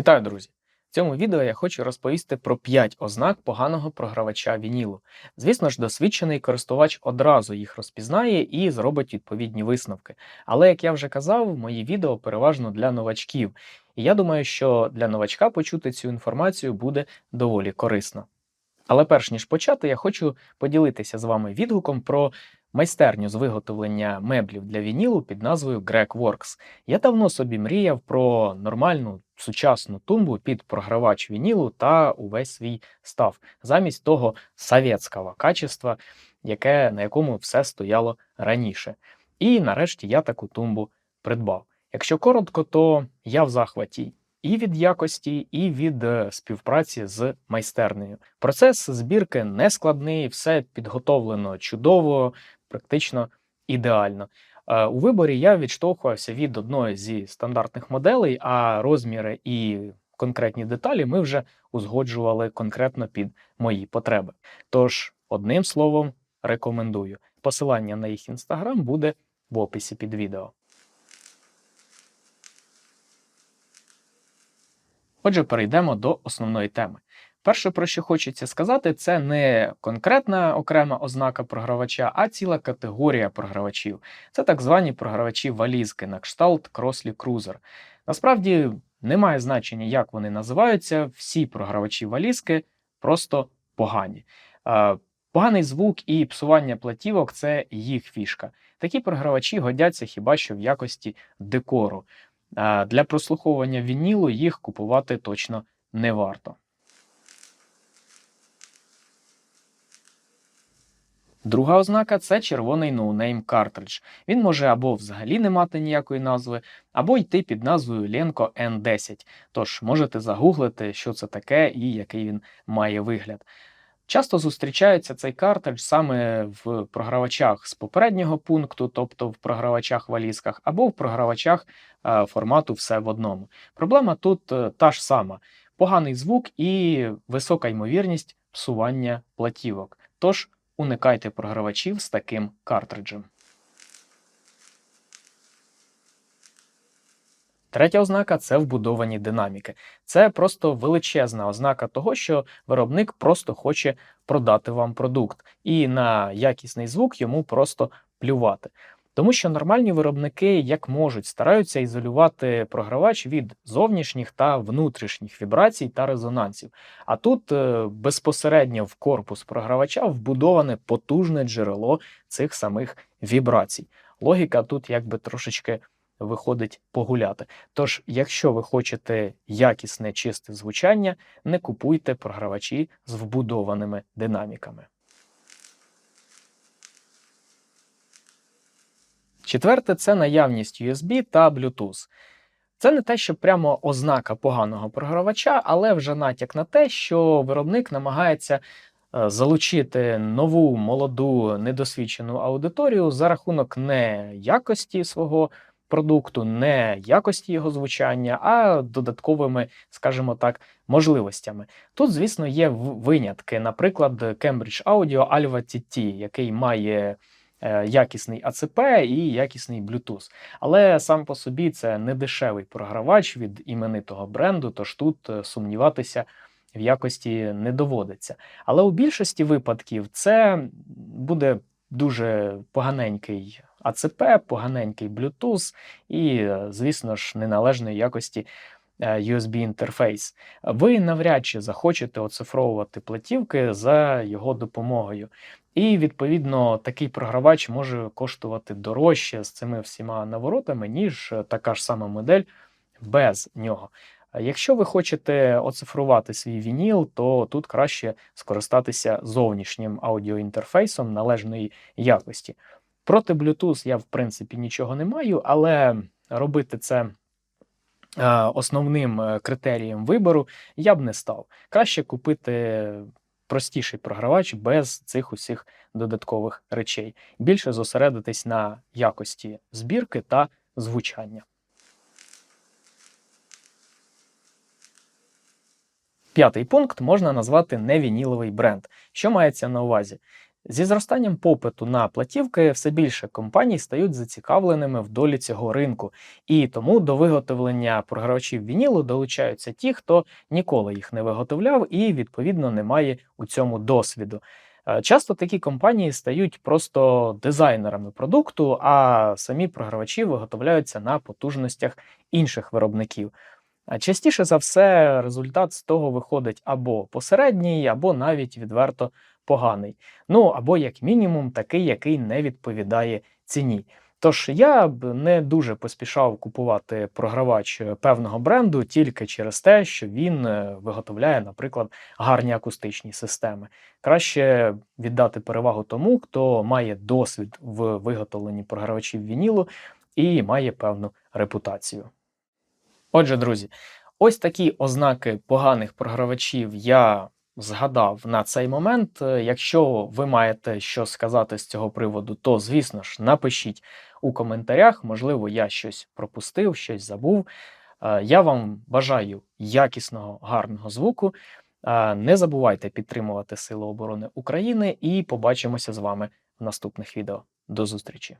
Вітаю, друзі! В цьому відео я хочу розповісти про 5 ознак поганого програвача вінілу. Звісно ж, досвідчений користувач одразу їх розпізнає і зробить відповідні висновки. Але, як я вже казав, мої відео переважно для новачків, і я думаю, що для новачка почути цю інформацію буде доволі корисно. Але перш ніж почати, я хочу поділитися з вами відгуком про майстерню з виготовлення меблів для вінілу під назвою GregWorks. Я давно собі мріяв про нормальну сучасну тумбу під програвач вінілу та увесь свій став, замість того совєтського качества, яке, на якому все стояло раніше. І нарешті я таку тумбу придбав. Якщо коротко, то я в захваті і від якості, і від е, співпраці з майстернею. Процес збірки не складний, все підготовлено чудово, практично ідеально. Е, У виборі я відштовхувався від одної зі стандартних моделей, а розміри і конкретні деталі ми вже узгоджували конкретно під мої потреби. Тож, одним словом, рекомендую. Посилання на їх інстаграм буде в описі під відео. Отже, перейдемо до основної теми. Перше, про що хочеться сказати, це не конкретна окрема ознака програвача, а ціла категорія програвачів. Це так звані програвачі валізки на кшталт Крослі Крузер. Насправді немає значення, як вони називаються. Всі програвачі валізки просто погані. Поганий звук і псування платівок це їх фішка. Такі програвачі годяться хіба що в якості декору. Для прослуховування вінілу їх купувати точно не варто. Друга ознака це червоний ноунейм картридж. Він може або взагалі не мати ніякої назви, або йти під назвою Lenko N10. Тож можете загуглити, що це таке і який він має вигляд. Часто зустрічається цей картридж саме в програвачах з попереднього пункту, тобто в програвачах валізках, або в програвачах е, формату все в одному. Проблема тут е, та ж сама: поганий звук і висока ймовірність псування платівок. Тож уникайте програвачів з таким картриджем. Третя ознака це вбудовані динаміки. Це просто величезна ознака того, що виробник просто хоче продати вам продукт, і на якісний звук йому просто плювати. Тому що нормальні виробники, як можуть, стараються ізолювати програвач від зовнішніх та внутрішніх вібрацій та резонансів. А тут е, безпосередньо в корпус програвача вбудоване потужне джерело цих самих вібрацій. Логіка тут якби трошечки виходить погуляти. Тож, якщо ви хочете якісне чисте звучання, не купуйте програвачі з вбудованими динаміками. Четверте це наявність USB та Bluetooth. Це не те, що прямо ознака поганого програвача, але вже натяк на те, що виробник намагається е, залучити нову молоду недосвідчену аудиторію за рахунок не якості свого продукту, не якості його звучання, а додатковими, скажімо так, можливостями. Тут, звісно, є винятки, наприклад, Cambridge Audio Alva TT, який має якісний АЦП і якісний Bluetooth. Але сам по собі це не дешевий програвач від іменитого бренду, тож тут е, сумніватися. В якості не доводиться. Але у більшості випадків це буде дуже поганенький АЦП, поганенький Bluetooth і, звісно ж, неналежної якості USB-інтерфейс. Ви навряд чи захочете оцифровувати платівки за його допомогою. І, відповідно, такий програвач може коштувати дорожче з цими всіма наворотами, ніж така ж сама модель без нього. Якщо ви хочете оцифрувати свій вініл, то тут краще скористатися зовнішнім аудіоінтерфейсом належної якості. Проти Bluetooth я, в принципі, нічого не маю, але робити це е, основним е, критерієм вибору я б не став. Краще купити простіший програвач без цих усіх додаткових речей. Більше зосередитись на якості збірки та звучання. П'ятий пункт можна назвати невініловий бренд. Що мається на увазі? Зі зростанням попиту на платівки все більше компаній стають зацікавленими в долі цього ринку, і тому до виготовлення програвачів вінілу долучаються ті, хто ніколи їх не виготовляв і відповідно не має у цьому досвіду. Е, Часто такі компанії стають просто дизайнерами продукту, а самі програвачі виготовляються на потужностях інших виробників. А частіше за все, результат з того виходить або посередній, або навіть відверто поганий. Ну або, як мінімум, такий, який не відповідає ціні. Тож я б не дуже поспішав купувати програвач певного бренду тільки через те, що він е, виготовляє, наприклад, гарні акустичні системи. Краще віддати перевагу тому, хто має досвід в виготовленні програвачів вінілу і має певну репутацію. Отже, друзі, ось такі ознаки поганих програвачів я згадав на цей момент. Е, Якщо ви маєте що сказати з цього приводу, то звісно ж напишіть у коментарях. Можливо, я щось пропустив, щось забув. Е, Я вам бажаю якісного, гарного звуку. Е, Не забувайте підтримувати Сили оборони України і побачимося з вами в наступних відео. До зустрічі!